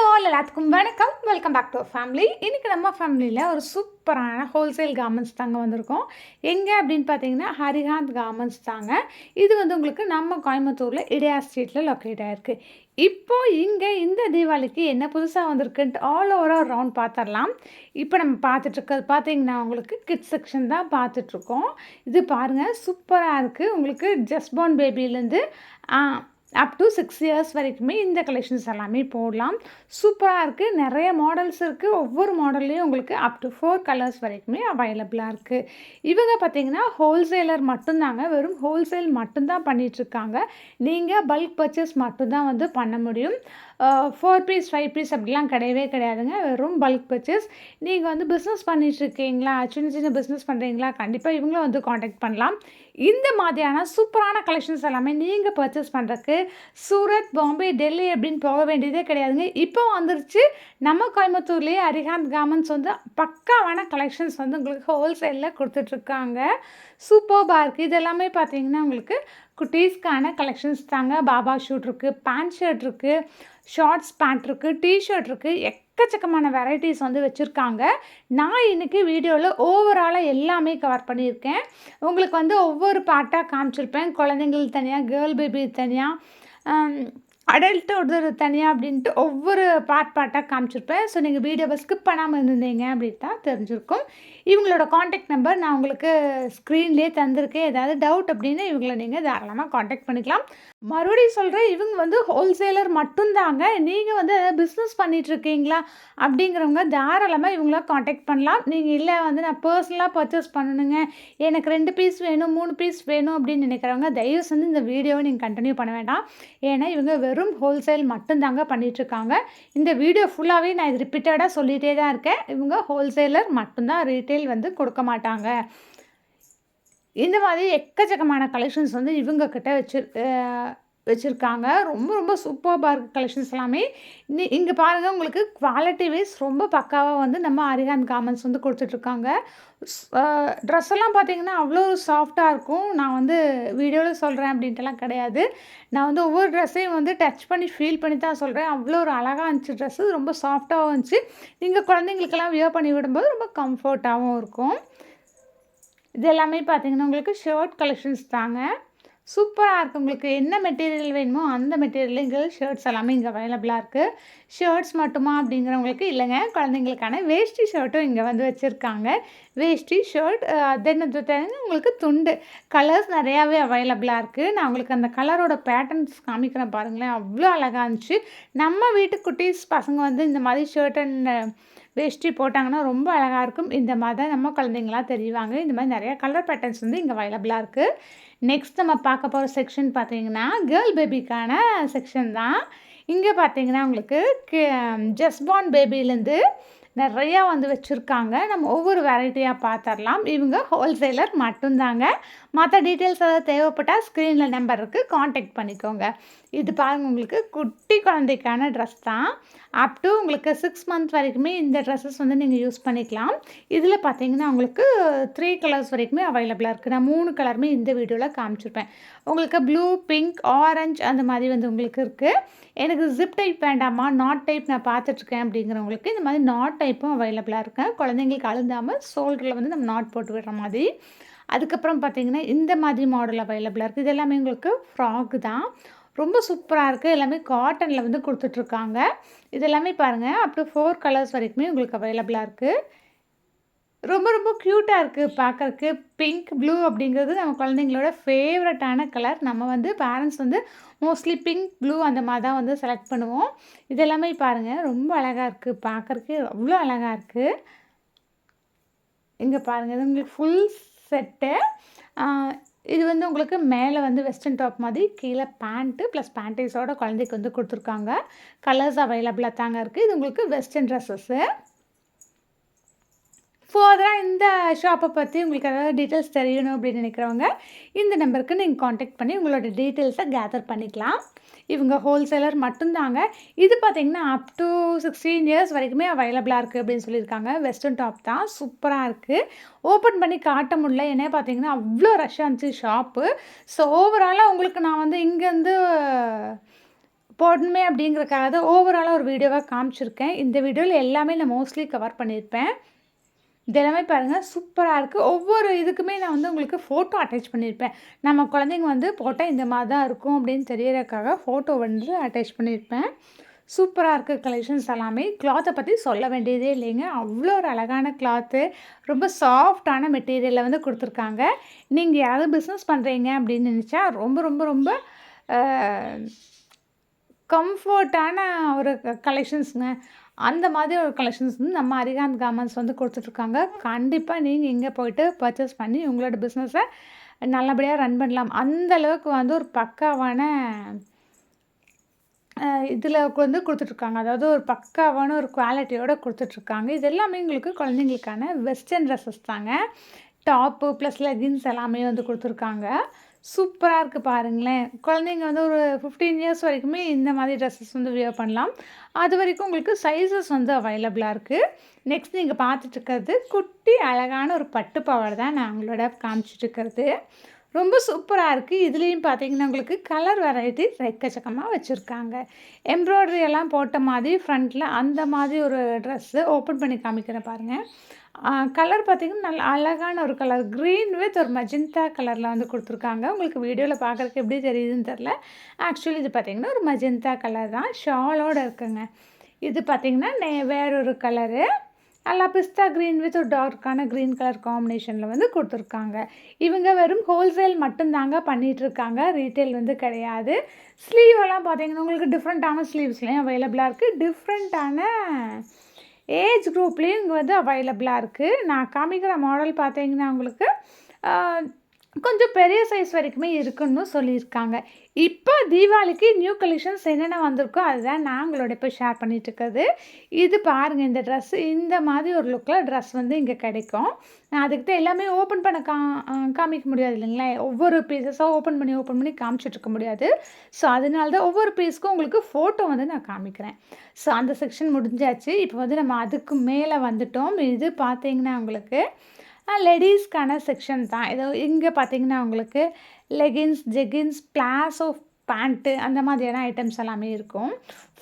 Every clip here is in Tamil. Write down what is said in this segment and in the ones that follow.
ஹலோ எல்லாத்துக்கும் வணக்கம். வெல்கம் பேக் டு ஃபேமிலி இன்றைக்கி நம்ம ஃபேமிலியில் ஒரு சூப்பரான ஹோல்சேல் கார்மெண்ட்ஸ் தாங்க வந்திருக்கோம். எங்கே அப்படின்னு பார்த்தீங்கன்னா ஹரிகாந்த் கார்மெண்ட்ஸ் தாங்க. இது வந்து உங்களுக்கு நம்ம கோயம்புத்தூரில் இடையா ஸ்ட்ரீட்டில் லொக்கேட் ஆகிருக்கு இப்போ இங்கே இந்த தீபாவளிக்கு என்ன புதுசாக வந்திருக்குன்ட்டு ஆல் ஓவர் ரவுண்ட் பார்த்துடலாம் இப்போ நம்ம பார்த்துட்ருக்கிறது பார்த்தீங்கன்னா உங்களுக்கு கிட்ஸ் செக்ஷன் தான் பார்த்துட்ருக்கோம் இது பாருங்கள் சூப்பராக இருக்குது உங்களுக்கு ஜஸ்ட் பார்ன் பேபிலேருந்து அப் டு சிக்ஸ் இயர்ஸ் வரைக்குமே இந்த கலெக்ஷன்ஸ் எல்லாமே போடலாம். சூப்பராக இருக்குது நிறைய மாடல்ஸ் இருக்குது ஒவ்வொரு மாடல்லையும் உங்களுக்கு அப் டு ஃபோர் கலர்ஸ் வரைக்குமே அவைலபிளாக இருக்குது இவங்க பார்த்தீங்கன்னா ஹோல்சேலர் மட்டும்தாங்க. வெறும் ஹோல்சேல் மட்டும்தான் பண்ணிகிட்ருக்காங்க நீங்கள் பல்க் பர்ச்சேஸ் மட்டும்தான் வந்து பண்ண முடியும். ஃபோர் பீஸ் ஃபைவ் பீஸ் அப்படிலாம் கிடையவே கிடையாதுங்க. வெறும் பல்க் பர்ச்சேஸ் நீங்கள் வந்து பிஸ்னஸ் பண்ணிகிட்ருக்கீங்களா சின்ன சின்ன பிஸ்னஸ் பண்ணுறீங்களா கண்டிப்பாக இவங்களும் வந்து காண்டாக்ட் பண்ணலாம். இந்த மாதிரியான சூப்பரான கலெக்ஷன்ஸ் எல்லாமே நீங்கள் பர்ச்சேஸ் பண்ணுறதுக்கு சூரத் பாம்பே டெல்லி அப்படின்னு போக வேண்டியதே கிடையாதுங்க. இப்போ வந்துருச்சு. நம்ம கோயம்புத்தூர்லேயே அரிகாந்த் கார்மெண்ட்ஸ் வந்து பக்காவான கலெக்ஷன்ஸ் வந்து உங்களுக்கு ஹோல்சேலில் கொடுத்துட்ருக்காங்க. சூப்பர்பாக இருக்குது இது எல்லாமே பார்த்தீங்கன்னா உங்களுக்கு குட்டீஸ்க்கான கலெக்ஷன்ஸ் தாங்க. பாபா ஷூட் இருக்குது பேண்ட் ஷர்ட் இருக்குது ஷார்ட்ஸ் பேண்ட் இருக்குது டிஷர்ட் இருக்குது எக்கச்சக்கமான வெரைட்டிஸ் வந்து வச்சுருக்காங்க. நான் இன்றைக்கி வீடியோவில் ஓவராலாக எல்லாமே கவர் பண்ணியிருக்கேன். உங்களுக்கு வந்து ஒவ்வொரு பார்ட்டாக காமிச்சிருப்பேன். குழந்தைங்களுக்கு தனியாக கேர்ள் பேபி தனியாக அடல்ட்டோட தனியாக அப்படின்ட்டு ஒவ்வொரு பார்ட் பார்ட்டாக காமிச்சிருப்பேன். ஸோ நீங்கள் வீடியோவை ஸ்கிப் பண்ணாமல் இருந்தீங்க அப்படின்னு தான் தெரிஞ்சிருக்கும். இவங்களோட காண்டாக்ட் நம்பர் நான் உங்களுக்கு ஸ்க்ரீன்லேயே தந்திருக்கேன். ஏதாவது டவுட் அப்படின்னு இவங்களை நீங்கள் தாராளமாக காண்டாக்ட் பண்ணிக்கலாம். மறுபடியும் சொல்கிறேன் இவங்க வந்து ஹோல்சேலர் மட்டும்தாங்க. நீங்கள் வந்து பிஸ்னஸ் பண்ணிகிட்ருக்கீங்களா அப்படிங்கிறவங்க தாராளமாக இவங்கள காண்டாக்ட் பண்ணலாம். நீங்கள் இல்லை வந்து நான் பர்சனலாக பர்ச்சேஸ் பண்ணணுங்க. எனக்கு ரெண்டு பீஸ் வேணும் மூணு பீஸ் வேணும் அப்படின்னு நினைக்கிறவங்க தயவு செஞ்சு இந்த வீடியோவை நீங்கள் கண்டினியூ பண்ண வேண்டாம். ஏன்னா இவங்க வெறும் ஹோல்சேல் மட்டும்தாங்க பண்ணிகிட்ருக்காங்க இந்த வீடியோ ஃபுல்லாகவே நான் இது ரிப்பீட்டடாக சொல்லிகிட்டே தான் இருக்கேன். இவங்க ஹோல்சேலர் மட்டும்தான் ரீட்டைல் வந்து கொடுக்க மாட்டாங்க. இந்த மாதிரி எக்கச்சக்கமான கலெக்ஷன்ஸ் வந்து இவங்க கிட்ட வச்சு வச்சுருக்காங்க. ரொம்ப ரொம்ப சூப்பர்பாக இருக்குது கலெக்ஷன்ஸ் எல்லாமே. நீ இங்கே பாருங்கள் உங்களுக்கு குவாலிட்டி வைஸ் ரொம்ப பக்காவாக வந்து நம்ம அரிஹான் கார்மெண்ட்ஸ் வந்து கொடுத்துட்ருக்காங்க. ட்ரெஸ் எல்லாம் பார்த்தீங்கன்னா அவ்வளோ சாஃப்டாக இருக்கும். நான் வந்து வீடியோவில் சொல்கிறேன் அப்படின்ட்டுலாம் கிடையாது. நான் வந்து ஒவ்வொரு ட்ரெஸ்ஸையும் வந்து டச் பண்ணி ஃபீல் பண்ணி தான் சொல்கிறேன் அவ்வளோ ஒரு அழகாக இருந்துச்சு ட்ரெஸ்ஸு ரொம்ப சாஃப்டாகவும் இருந்துச்சு. நீங்கள் குழந்தைங்களுக்கெல்லாம் வியர் பண்ணி விடும்போது ரொம்ப கம்ஃபர்ட்டாகவும் இருக்கும். இது எல்லாமே பார்த்தீங்கன்னா உங்களுக்கு ஷர்ட் கலெக்ஷன்ஸ் தாங்க. சூப்பராக இருக்குது உங்களுக்கு என்ன மெட்டீரியல் வேணுமோ அந்த மெட்டீரியல் இங்கே ஷர்ட்ஸ் எல்லாமே இங்கே அவைலபிளாக இருக்குது ஷர்ட்ஸ் மட்டுமா அப்படிங்கிறவங்களுக்கு இல்லைங்க. குழந்தைங்களுக்கான வேஷ்டி ஷர்ட்டும் இங்கே வந்து வச்சுருக்காங்க. வேஷ்டி ஷர்ட் தென் உங்களுக்கு துண்டு. கலர்ஸ் நிறையாவே அவைலபிளாக இருக்குது நான் உங்களுக்கு அந்த கலரோட பேட்டர்ன்ஸ் காமிக்கிறேன் பாருங்களேன். அவ்வளோ அழகாக இருந்துச்சு. நம்ம வீட்டு குட்டீஸ் பசங்க வந்து இந்த மாதிரி ஷர்ட் அண்ட் வேஷ்டி போட்டாங்கன்னா ரொம்ப அழகாக இருக்கும். இந்த மாதிரி தான் நம்ம குழந்தைங்களாம் தெரிவாங்க. இந்த மாதிரி நிறையா கலர் பேட்டர்ன்ஸ் வந்து இங்கே அவைலபிளாக இருக்குது நெக்ஸ்ட் நம்ம பார்க்க போகிற செக்ஷன் பார்த்தீங்கன்னா கேர்ள் பேபிக்கான செக்ஷன் தான். இங்கே பார்த்தீங்கன்னா உங்களுக்கு ஜஸ்பான் பேபிலேருந்து நிறையா வந்து வச்சுருக்காங்க. நம்ம ஒவ்வொரு வெரைட்டியாக பார்த்துடலாம் இவங்க ஹோல்சேலர் மட்டும்தாங்க. மற்ற டீட்டெயில்ஸ் ஏதாவது தேவைப்பட்டால் ஸ்க்ரீனில் நம்பர் இருக்குது காண்டாக்ட் பண்ணிக்கோங்க. இது பாருங்கள் உங்களுக்கு குட்டி குழந்தைக்கான ட்ரெஸ் தான். அப் டு உங்களுக்கு சிக்ஸ் மந்த் வரைக்குமே இந்த ட்ரெஸ்ஸஸ் வந்து நீங்கள் யூஸ் பண்ணிக்கலாம். இதில் பார்த்தீங்கன்னா உங்களுக்கு த்ரீ கலர்ஸ் வரைக்குமே அவைலபிளாக இருக்குது நான் மூணு கலருமே இந்த வீடியோவில் காமிச்சிருப்பேன். உங்களுக்கு ப்ளூ பிங்க் ஆரஞ்ச் அந்த மாதிரி வந்து உங்களுக்கு இருக்குது எனக்கு ஜிப் டைப் வேண்டாமா? நாட் டைப் நான் பார்த்துட்ருக்கேன் அப்படிங்கிறவங்களுக்கு இந்த மாதிரி நாட் டைப் டைப்பும் அவைலபிளாக இருக்கேன். குழந்தைங்களுக்கு அழுந்தாமல் ஷோல்டரில் வந்து நம்ம நாட் போட்டு விடுற மாதிரி. அதுக்கப்புறம் பார்த்தீங்கன்னா இந்த மாதிரி மாடல் அவைலபிளாக இருக்குது இது எல்லாமே உங்களுக்கு ஃப்ராக் தான். ரொம்ப சூப்பராக இருக்குது எல்லாமே காட்டனில் வந்து கொடுத்துட்ருக்காங்க. இது எல்லாமே பாருங்கள் அப் டு ஃபோர் கலர்ஸ் வரைக்குமே உங்களுக்கு அவைலபிளாக இருக்குது ரொம்ப ரொம்ப க்யூட்டாக இருக்குது பார்க்குறக்கு பிங்க் ப்ளூ அப்படிங்கிறது நம்ம குழந்தைங்களோட ஃபேவரட்டான கலர் நம்ம வந்து பேரண்ட்ஸ் வந்து மோஸ்ட்லி பிங்க் ப்ளூ அந்த மாதிரி தான் வந்து செலக்ட் பண்ணுவோம். இது எல்லாமே பாருங்கள் ரொம்ப அழகாக இருக்குது பார்க்குறக்கு அவ்வளோ அழகாக இருக்குது இங்கே பாருங்கள் இது உங்களுக்கு ஃபுல் செட்டு இது வந்து உங்களுக்கு மேலே வந்து வெஸ்டர்ன் டாப் மாதிரி கீழே பேண்ட்டு ப்ளஸ் பேண்டீஸோட குழந்தைக்கு வந்து கொடுத்துருக்காங்க. கலர்ஸ் அவைலபிளாக தாங்க இருக்குது இது உங்களுக்கு வெஸ்டர்ன் ட்ரெஸ்ஸஸ்ஸு ஃபர்தராக இந்த ஷாப்பை பற்றி உங்களுக்கு ஏதாவது டீட்டெயில்ஸ் தெரியணும் அப்படின்னு நினைக்கிறவங்க இந்த நம்பருக்கு நீங்கள் காண்டாக்ட் பண்ணி உங்களோட டீட்டெயில்ஸை கேதர் பண்ணிக்கலாம். இவங்க ஹோல்சேலர் மட்டும்தாங்க. இது பார்த்திங்கன்னா அப் டு சிக்ஸ்டீன் இயர்ஸ் வரைக்குமே அவைலபிளாக இருக்குது அப்படின்னு சொல்லியிருக்காங்க. வெஸ்டர்ன் டாப் தான். சூப்பராக இருக்குது ஓப்பன் பண்ணி காட்ட முடியல. ஏன்னா பார்த்தீங்கன்னா அவ்வளோ ரஷ்ஷாக இருந்துச்சு ஷாப்பு ஸோ ஓவராலாக உங்களுக்கு நான் வந்து இங்கேருந்து போடணுமே அப்படிங்கிறக்காக தான் ஓவராலாக ஒரு வீடியோவாக காமிச்சிருக்கேன். இந்த வீடியோவில் எல்லாமே நான் மோஸ்ட்லி கவர் பண்ணியிருப்பேன். இதெல்லாமே பாருங்கள் சூப்பராக இருக்குது ஒவ்வொரு இதுக்குமே நான் வந்து உங்களுக்கு ஃபோட்டோ அட்டாச் பண்ணியிருப்பேன் நம்ம குழந்தைங்க வந்து போட்டால் இந்த மாதிரி தான் இருக்கும் அப்படின்னு தெரியறதுக்காக ஃபோட்டோ வந்து அட்டாச் பண்ணியிருப்பேன் சூப்பராக இருக்குது கலெக்ஷன்ஸ் எல்லாமே. கிளாத்தை பற்றி சொல்ல வேண்டியதே இல்லைங்க. அவ்வளோ ஒரு அழகான கிளாத்து ரொம்ப சாஃப்டான மெட்டீரியலில் வந்து கொடுத்துருக்காங்க. நீங்கள் யாராவது பிஸ்னஸ் பண்ணுறீங்க அப்படின்னு நினச்சா ரொம்ப ரொம்ப ரொம்ப கம்ஃபர்ட்டான ஒரு கலெக்ஷன்ஸுங்க அந்த மாதிரி ஒரு கலெக்ஷன்ஸ் வந்து நம்ம அரிகாந்த் கார்மெண்ட்ஸ் வந்து கொடுத்துட்ருக்காங்க. கண்டிப்பாக நீங்கள் இங்கே போயிட்டு பர்ச்சேஸ் பண்ணி உங்களோட பிஸ்னஸை நல்லபடியாக ரன் பண்ணலாம். அந்த அளவுக்கு வந்து ஒரு பக்காவான இதில் வந்து கொடுத்துட்ருக்காங்க. அதாவது ஒரு பக்காவான ஒரு குவாலிட்டியோடு கொடுத்துட்ருக்காங்க. இது எல்லாமே எங்களுக்கு குழந்தைங்களுக்கான வெஸ்டர்ன் ட்ரெஸ்ஸஸ் தாங்க. டாப்பு ப்ளஸ் லெகின்ஸ் எல்லாமே வந்து கொடுத்துருக்காங்க. சூப்பராக இருக்குது பாருங்களேன். குழந்தைங்க வந்து ஒரு ஃபிஃப்டீன் இயர்ஸ் வரைக்குமே இந்த மாதிரி ட்ரெஸ்ஸஸ் வந்து வியர் பண்ணலாம். அது வரைக்கும் உங்களுக்கு சைஸஸ் வந்து அவைலபிளாக இருக்குது நெக்ஸ்ட் நீங்கள் பார்த்துட்ருக்கிறது குட்டி அழகான ஒரு பட்டு பாவாடை தான் நான் உங்களோட காமிச்சிட்ருக்கிறது ரொம்ப சூப்பராக இருக்குது இதுலேயும் பார்த்தீங்கன்னா உங்களுக்கு கலர் வெரைட்டி எக்கச்சக்கமாக வச்சுருக்காங்க. எம்ப்ராய்டரி எல்லாம் போட்ட மாதிரி ஃப்ரண்ட்டில் அந்த மாதிரி ஒரு ட்ரெஸ்ஸு ஓப்பன் பண்ணி காமிக்கிறேன் பாருங்கள் கலர் பார்த்திங்கன்னா நல்ல அழகான ஒரு கலர் க்ரீன் வித் ஒரு மஜந்தா கலரில் வந்து கொடுத்துருக்காங்க. உங்களுக்கு வீடியோவில் பார்க்குறக்கு எப்படி தெரியுதுன்னு தெரில ஆக்சுவலி இது பார்த்திங்கன்னா ஒரு மஜந்தா கலர் தான். ஷாலோடு இருக்குங்க. இது பார்த்திங்கன்னா நே வேறொரு கலரு நல்லா பிஸ்தா க்ரீன் வித் ஒரு டார்க்கான க்ரீன் கலர் காம்பினேஷனில் வந்து கொடுத்துருக்காங்க. இவங்க வெறும் ஹோல்சேல் மட்டும்தாங்க பண்ணிகிட்ருக்காங்க ரீட்டைல் வந்து கிடையாது. ஸ்லீவெல்லாம் பார்த்தீங்கன்னா உங்களுக்கு டிஃப்ரெண்ட்டான ஸ்லீவ்ஸ்லேயும் அவைலபிளாக இருக்குது டிஃப்ரெண்ட்டான ஏஜ் குரூப்லேயும் இங்கே வந்து அவைலபிளாக இருக்குது நான் காமிக்கிற மாடல் பார்த்தீங்கன்னா உங்களுக்கு கொஞ்சம் பெரிய சைஸ் வரைக்குமே இருக்குன்னு சொல்லியிருக்காங்க. இப்போ தீபாவளிக்கு நியூ கலெக்ஷன்ஸ் என்னென்ன வந்திருக்கோ அதுதான் நான் உங்களோட இப்போ ஷேர் பண்ணிகிட்ருக்குது இது பாருங்கள் இந்த ட்ரெஸ் இந்த மாதிரி ஒரு லுக்கில் ட்ரெஸ் வந்து இங்கே கிடைக்கும். நான் அதுக்கிட்ட எல்லாமே ஓப்பன் பண்ண கா காமிக்க முடியாது இல்லைங்களா? ஒவ்வொரு பீசஸாக ஓப்பன் பண்ணி ஓப்பன் பண்ணி காமிச்சிட்ருக்க முடியாது. ஸோ அதனால தான் ஒவ்வொரு பீஸுக்கும் உங்களுக்கு ஃபோட்டோ வந்து நான் காமிக்கிறேன். ஸோ அந்த செக்ஷன் முடிஞ்சாச்சு. இப்போ வந்து நம்ம அதுக்கு மேலே வந்துட்டோம். இது பார்த்தீங்கன்னா உங்களுக்கு லேடிஸ்க்கான செக்ஷன் தான். ஏதோ இங்கே பார்த்தீங்கன்னா உங்களுக்கு லெகின்ஸ் ஜெகின்ஸ் பிளாஸ் ஆஃப் பேண்ட்டு அந்த மாதிரியான ஐட்டம்ஸ் எல்லாமே இருக்கும்.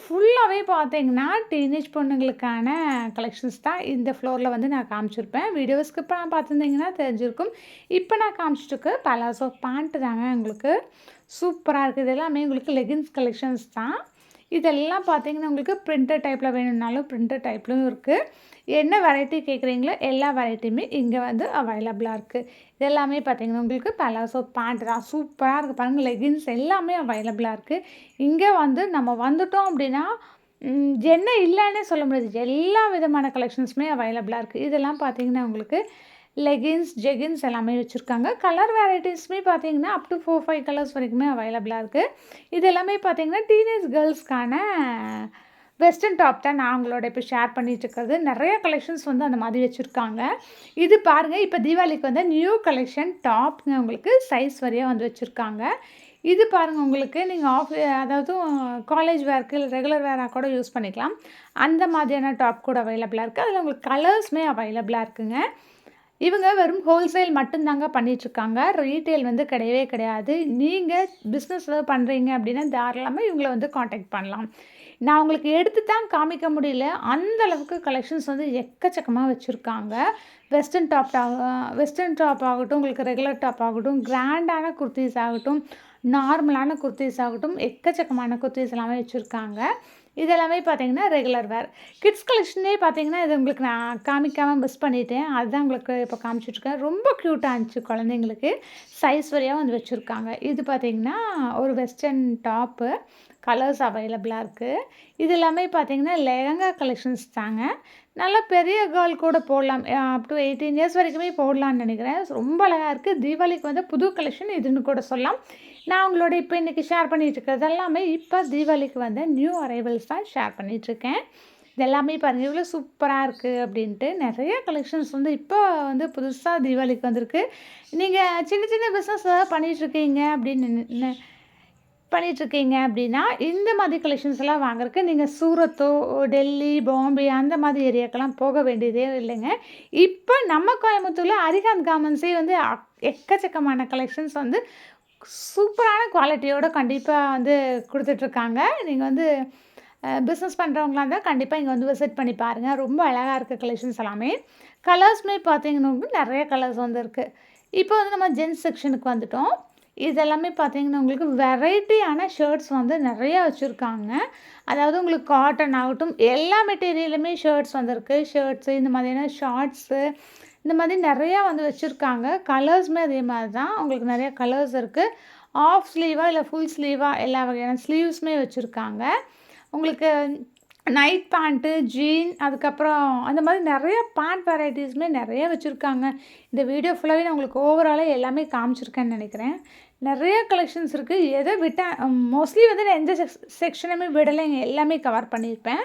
ஃபுல்லாகவே பார்த்தீங்கன்னா டீனேஜ் பொண்ணுங்களுக்கான கலெக்ஷன்ஸ் தான் இந்த ஃப்ளோரில் வந்து நான் காமிச்சிருப்பேன். வீடியோஸ்க்கு இப்போ நான் பார்த்துருந்தீங்கன்னா தெரிஞ்சிருக்கும். இப்போ நான் காமிச்சிட்டுருக்கு பலாசோ பேண்ட்டு தாங்க உங்களுக்கு. சூப்பராக இருக்குது இது எல்லாமே உங்களுக்கு லெகின்ஸ் கலெக்ஷன்ஸ் தான். இதெல்லாம் பார்த்தீங்கன்னா உங்களுக்கு பிரிண்டர் டைப்பில் வேணும்னாலும் பிரிண்டர் டைப்லையும் இருக்குது என்ன வெரைட்டி கேட்குறீங்களோ எல்லா வெரைட்டியுமே இங்கே வந்து அவைலபிளாக இருக்குது இதெல்லாமே பார்த்திங்கன்னா உங்களுக்கு பலாசோ பேண்ட் தான் சூப்பராக இருக்குது பாருங்கள் லெகின்ஸ் எல்லாமே அவைலபிளாக இருக்குது இங்கே வந்து நம்ம வந்துட்டோம் அப்படின்னா என்ன இல்லைன்னே சொல்ல முடியாது. எல்லா விதமான கலெக்ஷன்ஸுமே அவைலபிளாக இருக்குது இதெல்லாம் பார்த்தீங்கன்னா உங்களுக்கு லெகின்ஸ் ஜெகின்ஸ் எல்லாமே வச்சுருக்காங்க. கலர் வெரைட்டிஸுமே பார்த்தீங்கன்னா up to four five colours வரைக்குமே அவைலபிளாக இருக்குது இது எல்லாமே பார்த்தீங்கன்னா டீனேஜ் கேர்ள்ஸ்க்கான வெஸ்டர்ன் டாப் தான் நான் உங்களோட இப்போ ஷேர் பண்ணிகிட்ருக்கிறது நிறைய கலெக்ஷன்ஸ் வந்து அந்த மாதிரி வச்சுருக்காங்க. இது பாருங்கள் இப்போ தீபாவளிக்கு வந்து நியூ கலெக்ஷன் டாப்ங்க உங்களுக்கு சைஸ் வரையாக வந்து வச்சுருக்காங்க. இது பாருங்கள் உங்களுக்கு நீங்கள் ஆஃப் அதாவது காலேஜ் வேர்க்கு இல்லை ரெகுலர் வேராக கூட யூஸ் பண்ணிக்கலாம். அந்த மாதிரியான டாப் கூட அவைலபிளாக இருக்குது அதில் உங்களுக்கு கலர்ஸுமே அவைலபிளாக இருக்குங்க. இவங்க வெறும் ஹோல்சேல் மட்டும்தாங்க பண்ணிகிட்ருக்காங்க ரீட்டெயில் வந்து கிடையவே கிடையாது. நீங்கள் பிஸ்னஸ் ஏதாவது பண்ணுறீங்க அப்படின்னா தாராளமாக இவங்களை வந்து காண்டாக்ட் பண்ணலாம். நான் உங்களுக்கு எடுத்து தான் காமிக்க முடியல. அந்த அளவுக்கு கலெக்ஷன்ஸ் வந்து எக்கச்சக்கமாக வச்சுருக்காங்க. வெஸ்டர்ன் டாப் வெஸ்டர்ன் டாப் ஆகட்டும் உங்களுக்கு ரெகுலர் டாப் ஆகட்டும் கிராண்டான குர்த்திஸ் ஆகட்டும் நார்மலான குர்த்திஸ் ஆகட்டும் எக்கச்சக்கமான குர்த்திஸ் எல்லாமே வச்சுருக்காங்க. இது எல்லாமே பார்த்தீங்கன்னா ரெகுலர் வேர் கிட்ஸ் கலெக்ஷனே பார்த்தீங்கன்னா இது உங்களுக்கு நான் காமிக்காமல் மிஸ் பண்ணிட்டேன். அதுதான் உங்களுக்கு இப்போ காமிச்சிட்ருக்கேன். ரொம்ப க்யூட்டாக இருந்துச்சு குழந்தைங்களுக்கு. சைஸ் வரையாக வந்து வச்சுருக்காங்க. இது பார்த்திங்கன்னா ஒரு வெஸ்டர்ன் டாப்பு கலர்ஸ் அவைலபிளாக இருக்குது இது எல்லாமே பார்த்திங்கன்னா லெஹங்கா கலெக்ஷன்ஸ் தாங்க. நல்லா பெரிய கேர்ள் கூட போடலாம். அப் டு எயிட்டீன் இயர்ஸ் வரைக்குமே போடலான்னு நினைக்கிறேன். ரொம்ப அழகாக இருக்குது தீபாவளிக்கு வந்து புது கலெக்ஷன் இதுன்னு கூட சொல்லலாம். நான் உங்களோட இப்போ இன்றைக்கி ஷேர் பண்ணிகிட்டு இருக்கிறது எல்லாமே இப்போ தீபாவளிக்கு வந்து நியூ அரைவல்ஸ் தான் ஷேர் பண்ணிகிட்ருக்கேன் இது எல்லாமே பாருங்கள் இவ்வளோ சூப்பராக இருக்குது அப்படின்ட்டு நிறைய கலெக்ஷன்ஸ் வந்து இப்போ வந்து புதுசாக தீபாவளிக்கு வந்திருக்கு. நீங்கள் சின்ன சின்ன பிஸ்னஸ் ஏதாவது பண்ணிகிட்ருக்கீங்க அப்படின்னு பண்ணிகிட்ருக்கீங்க அப்படின்னா இந்த மாதிரி கலெக்ஷன்ஸ் எல்லாம் வாங்குறதுக்கு நீங்கள் சூரத்தோ டெல்லி பாம்பே அந்த மாதிரி ஏரியாக்கெல்லாம் போக வேண்டியதே இல்லைங்க. இப்போ நம்ம கோயம்புத்தூரில் அரிகாந்த் கார்மெண்ட்ஸே வந்து எக்கச்சக்கமான கலெக்ஷன்ஸ் வந்து சூப்பரான குவாலிட்டியோட கண்டிப்பாக வந்து கொடுத்துட்ருக்காங்க நீங்கள் வந்து பிஸ்னஸ் பண்ணுறவங்களா இருந்தால் கண்டிப்பாக இங்கே வந்து விசிட் பண்ணி பாருங்கள் ரொம்ப அழகாக இருக்குது கலெக்ஷன்ஸ் எல்லாமே. கலர்ஸ்மே பார்த்தீங்கன்னா நிறைய கலர்ஸ் வந்து இப்போ வந்து நம்ம ஜென்ஸ் செக்ஷனுக்கு வந்துட்டோம். இது எல்லாமே பார்த்தீங்கன்னா, உங்களுக்கு வெரைட்டியான ஷர்ட்ஸ் வந்து நிறையா வச்சுருக்காங்க அதாவது உங்களுக்கு காட்டன் ஆகட்டும், எல்லா மெட்டீரியலுமே ஷர்ட்ஸ் வந்திருக்கு. ஷர்ட்ஸு இந்த மாதிரியான ஷார்ட்ஸு இந்த மாதிரி நிறையா வந்து வச்சுருக்காங்க கலர்ஸுமே அதே மாதிரி தான். உங்களுக்கு நிறைய கலர்ஸ் இருக்குது ஆஃப் ஸ்லீவாக இல்லை ஃபுல் ஸ்லீவாக எல்லா வகையான ஸ்லீவ்ஸுமே வச்சுருக்காங்க உங்களுக்கு நைட் பேண்ட்டு, ஜீன் அதுக்கப்புறம் அந்த மாதிரி நிறைய பேண்ட் வெரைட்டிஸுமே நிறைய வச்சுருக்காங்க இந்த வீடியோ ஃபுல்லாகவே நான் உங்களுக்கு ஓவராலாக எல்லாமே காமிச்சிருக்கேன்னு நினைக்கிறேன் நிறைய கலெக்ஷன்ஸ் இருக்குது எதை விட்டேன் மோஸ்ட்லி வந்து நான் எந்த செக் செக்ஷனுமே விடலைங்க. எல்லாமே கவர் பண்ணியிருப்பேன்.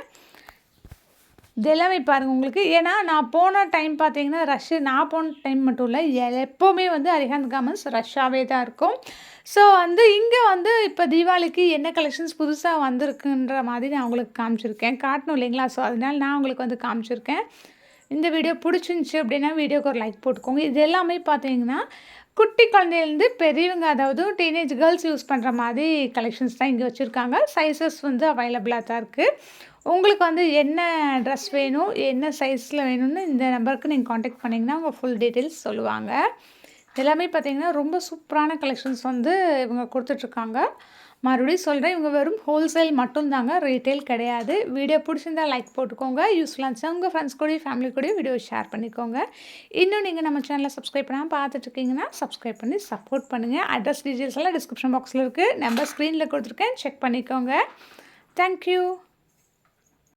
இதெல்லாமே பாருங்கள் பாருங்க உங்களுக்கு. ஏன்னா நான் போன டைம் பார்த்தீங்கன்னா, ரஷ்ஷு நான் போன டைம் மட்டும் இல்லை எப்போவுமே வந்து அரிஹந்த் கார்மெண்ட்ஸ் ரஷ்ஷாகவே தான் இருக்கும். ஸோ வந்து இங்கே வந்து இப்போ தீபாவளிக்கு என்ன கலெக்ஷன்ஸ் புதுசாக வந்திருக்குன்ற மாதிரி நான் உங்களுக்கு காமிச்சிருக்கேன். காட்டணும் இல்லைங்களா? ஸோ அதனால நான் உங்களுக்கு வந்து காமிச்சிருக்கேன். இந்த வீடியோ பிடிச்சிருந்துச்சி அப்படின்னா, வீடியோக்கு ஒரு லைக் போட்டுக்கோங்க. இது எல்லாமே பார்த்தீங்கன்னா, குட்டி குழந்தையிலேருந்து பெரியவங்க அதாவது டீனேஜ் கேர்ள்ஸ் யூஸ் பண்ணுற மாதிரி கலெக்ஷன்ஸ் தான் இங்கே வச்சுருக்காங்க சைஸஸ் வந்து அவைலபிளாக தான் இருக்குது உங்களுக்கு வந்து என்ன ட்ரெஸ் வேணும், என்ன சைஸில் வேணும்னு இந்த நம்பருக்கு நீங்கள் காண்டாக்ட் பண்ணிங்கன்னா அவங்க ஃபுல் டீட்டெயில்ஸ் சொல்லுவாங்க. எல்லாமே பார்த்தீங்கன்னா, ரொம்ப சூப்பரான கலெக்ஷன்ஸ் வந்து இவங்க கொடுத்துட்ருக்காங்க மறுபடியும் சொல்கிறேன் இவங்க வெறும் ஹோல்சேல் மட்டும்தாங்க ரீட்டெயில் கிடையாது. வீடியோ பிடிச்சிருந்தா லைக் போட்டுக்கோங்க. யூஸ்ஃபுல்லாக இருந்துச்சு உங்கள் ஃப்ரெண்ட்ஸ் கூடயும், ஃபேமிலி கூடயும் வீடியோ ஷேர் பண்ணிக்கோங்க. இன்னும் நீங்கள் நம்ம சேனலில் சப்ஸ்கிரைப் பண்ணாம பார்த்துட்ருக்கீங்கன்னா, சப்ஸ்கிரைப் பண்ணி சப்போர்ட் பண்ணுங்கள் அட்ரஸ் டீட்டெயில்ஸ் எல்லாம் டிஸ்கிரிப்ஷன் பாக்ஸில் இருக்குது நம்பர் ஸ்க்ரீனில் கொடுத்துருக்கேன் செக் பண்ணிக்கோங்க. Thank you.